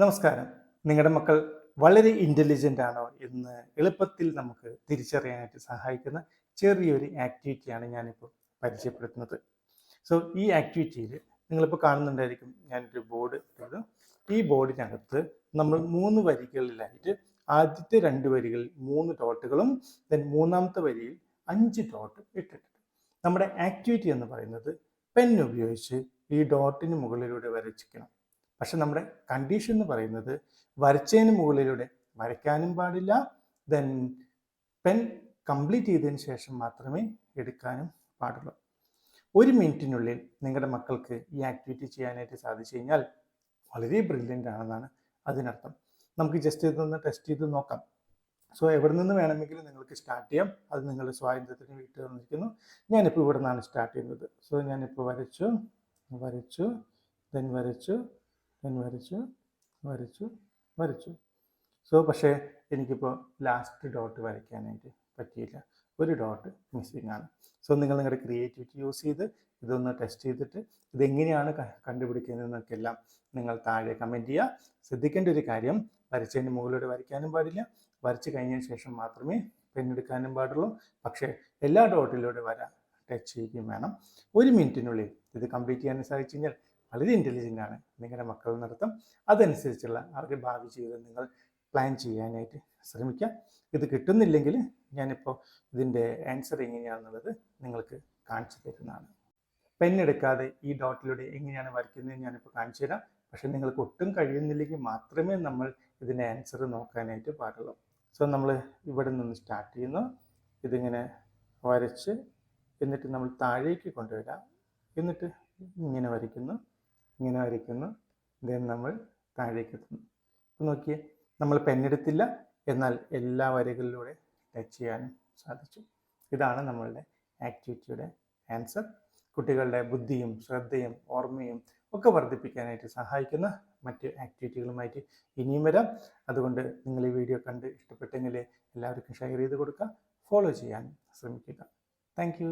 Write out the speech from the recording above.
നമസ്കാരം. നിങ്ങളുടെ മക്കൾ വളരെ ഇന്റലിജന്റ് ആണോ എന്ന് എളുപ്പത്തിൽ നമുക്ക് തിരിച്ചറിയാനായിട്ട് സഹായിക്കുന്ന ചെറിയൊരു ആക്ടിവിറ്റിയാണ് ഞാനിപ്പോൾ പരിചയപ്പെടുത്തുന്നത്. സോ ഈ ആക്ടിവിറ്റിയിൽ നിങ്ങളിപ്പോൾ കാണുന്നുണ്ടായിരിക്കും ഞാനൊരു ബോർഡ് ഇട്ടത്. ഈ ബോർഡിനകത്ത് നമ്മൾ മൂന്ന് വരികളിലായിട്ട് ആദ്യത്തെ രണ്ട് വരികളിൽ മൂന്ന് ഡോട്ടുകളും ദെൻ മൂന്നാമത്തെ വരിയിൽ അഞ്ച് ഡോട്ട് ഇട്ടിട്ടുണ്ട്. നമ്മുടെ ആക്ടിവിറ്റി എന്ന് പറയുന്നത് പെൻ ഉപയോഗിച്ച് ഈ ഡോട്ടിന് മുകളിലൂടെ വരച്ചിക്കണം പക്ഷെ നമ്മുടെ കണ്ടീഷൻ എന്ന് പറയുന്നത് വരച്ചതിന് മുകളിലൂടെ വരയ്ക്കാനും പാടില്ല. ദെൻ പെൻ കംപ്ലീറ്റ് ചെയ്തതിന് ശേഷം മാത്രമേ എടുക്കാനും പാടുള്ളൂ. ഒരു മിനിറ്റിനുള്ളിൽ നിങ്ങളുടെ മക്കൾക്ക് ഈ ആക്ടിവിറ്റി ചെയ്യാനായിട്ട് സാധിച്ചു കഴിഞ്ഞാൽ വളരെ ബ്രില്യന്റ് ആണെന്നാണ് അതിനർത്ഥം. നമുക്ക് ജസ്റ്റ് ഇതൊന്ന് ടെസ്റ്റ് ചെയ്ത് നോക്കാം. സോ എവിടെ നിന്ന് വേണമെങ്കിലും നിങ്ങൾക്ക് സ്റ്റാർട്ട് ചെയ്യാം. അത് നിങ്ങളുടെ സ്വാതന്ത്ര്യത്തിന് വിട്ടു തന്നിരിക്കുന്നു. ഞാനിപ്പോൾ ഇവിടെ നിന്നാണ് സ്റ്റാർട്ട് ചെയ്യുന്നത്. സോ ഞാനിപ്പോൾ വരച്ചു വരച്ചു ദെൻ വരച്ചു ഞാൻ വരച്ചു വരച്ചു വരച്ചു. സോ പക്ഷേ എനിക്കിപ്പോൾ ലാസ്റ്റ് ഡോട്ട് വരയ്ക്കാനായിട്ട് പറ്റിയില്ല. ഒരു ഡോട്ട് മിസ്സിങ് ആണ്. സോ നിങ്ങൾ നിങ്ങളുടെ ക്രിയേറ്റിവിറ്റി യൂസ് ചെയ്ത് ഇതൊന്ന് ടെസ്റ്റ് ചെയ്തിട്ട് ഇതെങ്ങനെയാണ് കണ്ടുപിടിക്കുന്നതെന്നൊക്കെ എല്ലാം നിങ്ങൾ താഴെ കമന്റ് ചെയ്യുക. ശ്രദ്ധിക്കേണ്ട ഒരു കാര്യം വരച്ചതിന് മുകളിലൂടെ വരയ്ക്കാനും പാടില്ല. വരച്ച് കഴിഞ്ഞതിന് ശേഷം മാത്രമേ പെണ്ണെടുക്കാനും പാടുള്ളൂ. പക്ഷേ എല്ലാ ഡോട്ടിലൂടെ വര ടച്ച് ചെയ്യുകയും വേണം. ഒരു മിനിറ്റിനുള്ളിൽ ഇത് കംപ്ലീറ്റ് ചെയ്യാൻ സാധിച്ചു കഴിഞ്ഞാൽ വളരെ ഇന്റലിജന്റ് ആണ്. നിങ്ങളുടെ മക്കൾ നൃത്തം അതനുസരിച്ചുള്ള അവരുടെ ഭാവി ജീവിതം നിങ്ങൾ പ്ലാൻ ചെയ്യാനായിട്ട് ശ്രമിക്കാം. ഇത് കിട്ടുന്നില്ലെങ്കിൽ ഞാനിപ്പോൾ ഇതിന്റെ ആൻസർ എങ്ങനെയാണെന്നുള്ളത് നിങ്ങൾക്ക് കാണിച്ചു തരുന്നതാണ്. പെണ്ണെടുക്കാതെ ഈ ഡോട്ടിലൂടെ എങ്ങനെയാണ് വരയ്ക്കുന്നത് ഞാനിപ്പോൾ കാണിച്ചു തരാം. പക്ഷെ നിങ്ങൾക്ക് ഒട്ടും കഴിയുന്നില്ലെങ്കിൽ മാത്രമേ നമ്മൾ ഇതിന്റെ ആൻസർ നോക്കാനായിട്ട് പാടുള്ളൂ. സോ നമ്മൾ ഇവിടെ നിന്ന് സ്റ്റാർട്ട് ചെയ്യുന്നു. ഇതിങ്ങനെ വരച്ച് എന്നിട്ട് നമ്മൾ താഴേക്ക് കൊണ്ടുവരാം. എന്നിട്ട് ഇങ്ങനെ വരയ്ക്കുന്നു. ഇങ്ങനെ വരയ്ക്കുന്നു. ദെൻ നമ്മൾ താഴേക്ക് എത്തുന്നു. ഇപ്പം നോക്കിയേ നമ്മൾ പെന്നെടുത്തില്ല എന്നാൽ എല്ലാ വരികളിലൂടെ ടച്ച് ചെയ്യാനും സാധിച്ചു. ഇതാണ് നമ്മളുടെ ആക്ടിവിറ്റിയുടെ ആൻസർ. കുട്ടികളുടെ ബുദ്ധിയും ശ്രദ്ധയും ഓർമ്മയും ഒക്കെ വർദ്ധിപ്പിക്കാനായിട്ട് സഹായിക്കുന്ന മറ്റ് ആക്ടിവിറ്റികളുമായിട്ട് ഇനിയും വരാം. അതുകൊണ്ട് നിങ്ങൾ ഈ വീഡിയോ കണ്ട് ഇഷ്ടപ്പെട്ടെങ്കിൽ എല്ലാവർക്കും ഷെയർ ചെയ്ത് കൊടുക്കുക. ഫോളോ ചെയ്യാൻ ശ്രമിക്കുക. താങ്ക്